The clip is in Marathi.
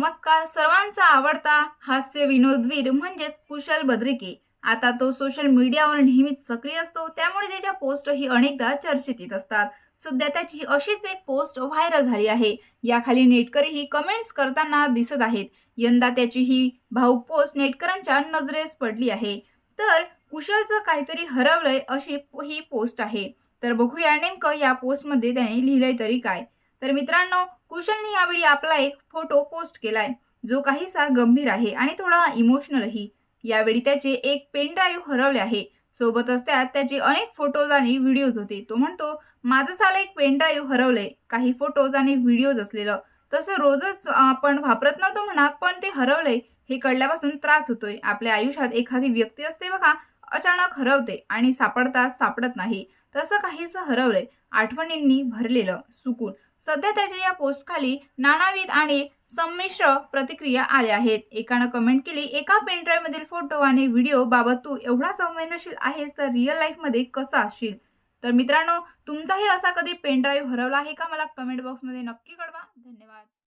नमस्कार सर्वांचा आवडता हास्य विनोदवीर म्हणजेच कुशल बद्रिके. आता तो सोशल मीडियावर नेहमीच सक्रिय असतो त्यामुळे त्याच्या पोस्टही अनेकदा चर्चेत येत असतात. सध्या त्याची अशीच एक पोस्ट व्हायरल झाली आहे. याखाली नेटकरीही कमेंट्स करताना दिसत आहेत. यंदा त्याची ही भाऊक पोस्ट नेटकरांच्या नजरेस पडली आहे. तर कुशलचं काहीतरी हरवलंय अशी ही पोस्ट आहे. तर बघूया नेमकं या पोस्टमध्ये त्याने लिहिलंय तरी काय. तर मित्रांनो कुशलने यावेळी आपला एक फोटो पोस्ट केलाय. जो काहीसा गंभीर आहे आणि थोडा इमोशनलही यावेळी त्याचे एक पेनड्राईव्ह हरवले आहे. सोबतच त्यात त्याचे अनेक फोटोज आणि व्हिडिओज होते. तो म्हणतो माझं साला एक पेनड्राईव्ह हरवले काही फोटोज आणि व्हिडिओज असलेलं. तसं रोजच आपण वापरत नव्हतो म्हणा पण ते हरवले हे कळल्यापासून त्रास होतोय. आपल्या आयुष्यात एखादी व्यक्ती असते बघा अचानक हरवते आणि सापडताच सापडत नाही. तसं काहीसं हरवलंय. आठवणींनी भरलेलं सुकून. सध्या त्याच्या या पोस्टखाली नानाविध आणि संमिश्र प्रतिक्रिया आल्या आहेत. एकानं कमेंट केली एका पेनड्राईव्ह मधील फोटो आणि व्हिडिओ बाबत तू एवढा संवेदनशील आहेस तर रिअल लाईफमध्ये कसा असशील तर मित्रांनो तुमचाही असा कधी पेनड्राईव्ह हरवला आहे का? मला कमेंट बॉक्समध्ये नक्की कळवा. धन्यवाद.